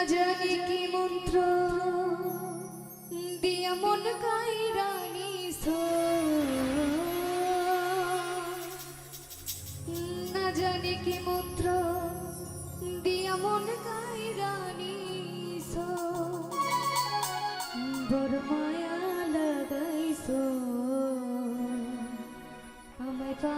না জানি কি মন্ত্র? দিয়া মন কাইরানি না জানি কি মন্ত্র? দিয়া মন কাইরানি বড় মায়া লাগাইছ আমায় পা